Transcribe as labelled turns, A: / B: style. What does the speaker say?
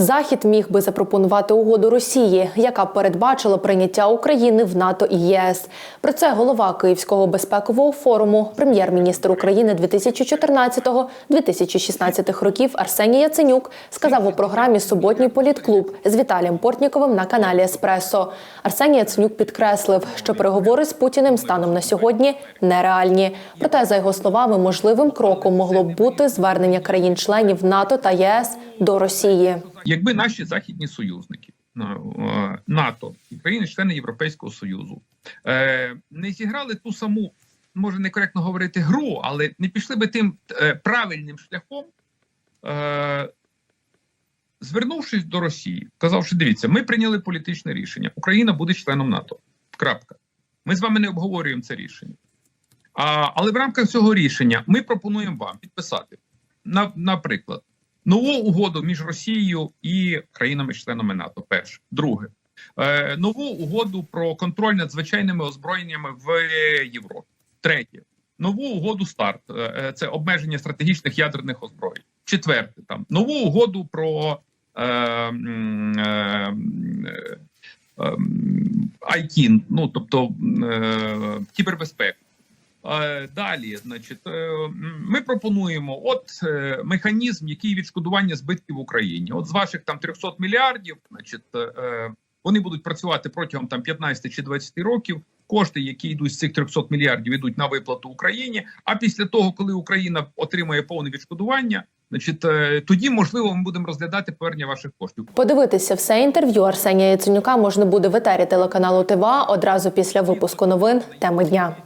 A: Захід міг би запропонувати угоду Росії, яка передбачила прийняття України в НАТО і ЄС. Про це голова Київського безпекового форуму, прем'єр-міністр України 2014-2016 років Арсеній Яценюк сказав у програмі Суботній політклуб з Віталієм Портніковим на каналі Еспресо. Арсеній Яценюк підкреслив, що переговори з Путіним станом на сьогодні нереальні. Проте, за його словами, можливим кроком могло б бути звернення країн-членів НАТО та ЄС до Росії.
B: Якби наші західні союзники е, НАТО і країни-члени Європейського Союзу е, не зіграли ту саму, може некоректно говорити, гру, але не пішли би тим е, правильним шляхом, е, звернувшись до Росії, казавши: дивіться, ми прийняли політичне рішення. Україна буде членом НАТО. Крапка. Ми з вами не обговорюємо це рішення. А, але в рамках цього рішення ми пропонуємо вам підписати, на, наприклад, нову угоду між Росією і країнами-членами НАТО. Перше, друге, е, нову угоду про контроль над звичайними озброєннями в Європі. Третє, нову угоду старт е, це обмеження стратегічних ядерних озброєнь. Четверте, там нову угоду про е, е, е, ем, ну тобто е, кібербезпеку. Е, Далі, значить, е, ми пропонуємо от е, механізм, який відшкодування збитків в Україні. От з ваших там 300 мільярдів, значить, вони будуть працювати протягом там 15 чи 20 років. Кошти, які йдуть з цих 300 мільярдів, йдуть на виплату Україні. А після того, коли Україна отримає повне відшкодування, значить, тоді можливо ми будемо розглядати повернення ваших коштів.
A: Подивитися все інтерв'ю Арсенія Яценюка можна буде в етері телеканалу ТВА одразу після випуску новин теми дня.